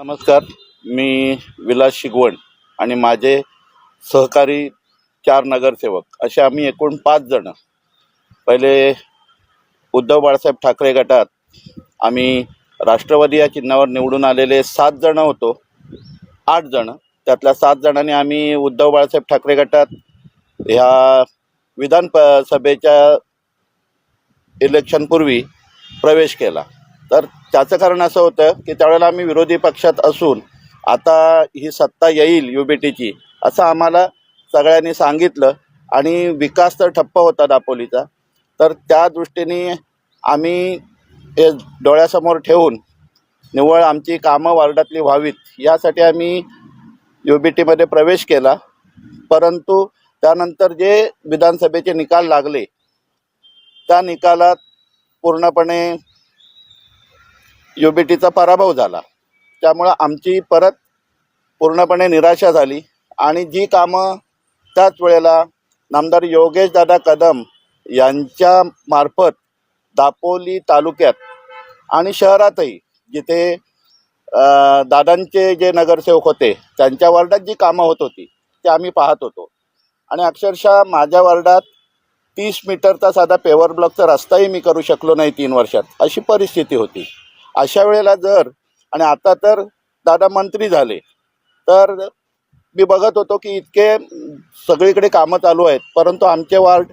नमस्कार. मी विलास शिगवण आणि माझे सहकारी चार नगरसेवक असे आम्ही एकूण पाच जण. पहिले उद्धव बाळासाहेब ठाकरे गटात आम्ही राष्ट्रवादी या चिन्हावर निवडून आलेले सात जण होतो. आठ जण. त्यातल्या सात जणांनी आम्ही उद्धव बाळासाहेब ठाकरे गटात ह्या विधान प सभेच्या इलेक्शनपूर्वी प्रवेश केला. तर त्याचं कारण असं होतं की त्यावेळेला आम्ही विरोधी पक्षात असून आता ही सत्ता येईल यू बी टीची असं आम्हाला सगळ्यांनी सांगितलं आणि विकास तर ठप्प होता दापोलीचा. तर त्या दृष्टीने आम्ही हे डोळ्यासमोर ठेवून निव्वळ आमची कामं वार्डातली व्हावीत यासाठी आम्ही यू बी टीमध्ये प्रवेश केला. परंतु त्यानंतर जे विधानसभेचे निकाल लागले त्या निकालात पूर्णपणे यू बी टीचा पराभव झाला. त्यामुळं आमची परत पूर्णपणे निराशा झाली. आणि जी कामं त्याच वेळेला नामदार योगेश दादा कदम यांच्या मार्फत दापोली तालुक्यात आणि शहरातही जिथे दादांचे जे नगरसेवक होते त्यांच्या वार्डात जी कामं होत होती ते आम्ही पाहत होतो. आणि अक्षरशः माझ्या वार्डात तीस मीटरचा साधा पेवर ब्लॉकचा रस्ताही मी करू शकलो नाही तीन वर्षात अशी परिस्थिती होती. अशा वेळेला जर आणि आता तर दादा मंत्री झाले तर मी बघत होतो की इतके सगळीकडे कामं चालू आहेत परंतु आमचे वार्ड